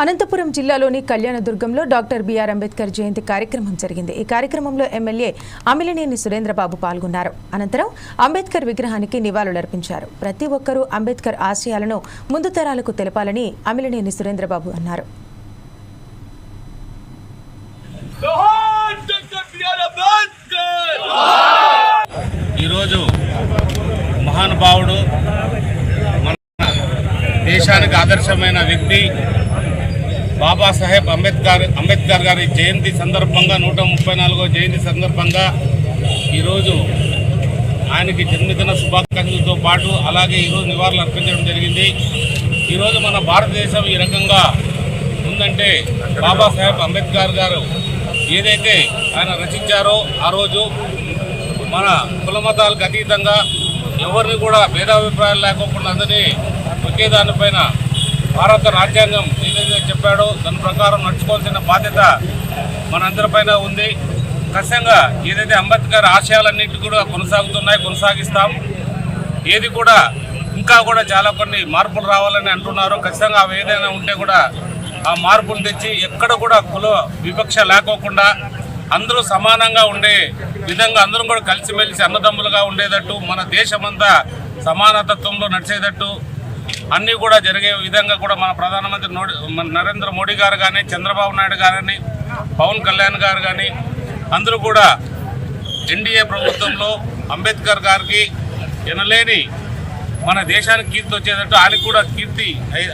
అనంతపురం జిల్లాలోని కళ్యాణదుర్గంలో doctor BR Ambedkar జయంతి కార్యక్రమం జరిగింది. ఈ కార్యక్రమంలో ఎమ్మెల్యే అమిలినేని సురేంద్రబాబు పాల్గొన్నారు. అనంతరం అంబేద్కర్ విగ్రహానికి నివాళులర్పించారు. ప్రతి ఒక్కరూ అంబేద్కర్ ఆశయాలను ముందు తరాలకు తెలపాలని అమిలినేని సురేంద్రబాబు అన్నారు. ఈరోజు మహానుభావుడు మన దేశానికి ఆదర్శమైన వ్యక్తి బాబాసాహెబ్ అంబేద్కర్ అంబేద్కర్ గారి జయంతి సందర్భంగా నూట ముప్పై నాలుగో జయంతి సందర్భంగా ఈరోజు ఆయనకి జన్మదిన శుభాకాంక్షలతో పాటు అలాగే ఈరోజు నివాళులు అర్పించడం జరిగింది. ఈరోజు మన భారతదేశం ఈ రకంగా ఉందంటే బాబాసాహెబ్ అంబేద్కర్ గారు ఏదైతే ఆయన రచించారో ఆ రోజు మన కుల మతాలకు అతీతంగా ఎవరిని కూడా భేదాభిప్రాయాలు లేకోకుండా అందరినీ ఒకే దానిపైన భారత రాజ్యాంగం ఏదైతే చెప్పాడో దాని ప్రకారం నడుచుకోవాల్సిన బాధ్యత మనందరిపైన ఉంది. ఖచ్చితంగా ఏదైతే అంబేద్కర్ ఆశయాలన్నింటి కూడా కొనసాగుతున్నాయి కొనసాగిస్తాం. ఏది కూడా ఇంకా కూడా చాలా కొన్ని మార్పులు రావాలని అంటున్నారు. ఖచ్చితంగా అవి ఏదైనా ఉంటే కూడా ఆ మార్పులు తెచ్చి ఎక్కడ కూడా కుల వివక్ష లేకోకుండా అందరూ సమానంగా ఉండే విధంగా అందరం కూడా కలిసిమెలిసి అన్నదమ్ములుగా ఉండేటట్టు మన దేశమంతా సమానతత్వంలో నడిచేటట్టు అన్నీ కూడా జరిగే విధంగా కూడా మన ప్రధానమంత్రి నరేంద్ర మోడీ గారు కానీ చంద్రబాబు నాయుడు గారు కానీ పవన్ కళ్యాణ్ గారు కానీ అందరూ కూడా ఎన్డీఏ ప్రభుత్వంలో అంబేద్కర్ గారికి ఎనలేని మన దేశానికి కీర్తి వచ్చేటట్టు ఆయనకు కూడా కీర్తి ఐ-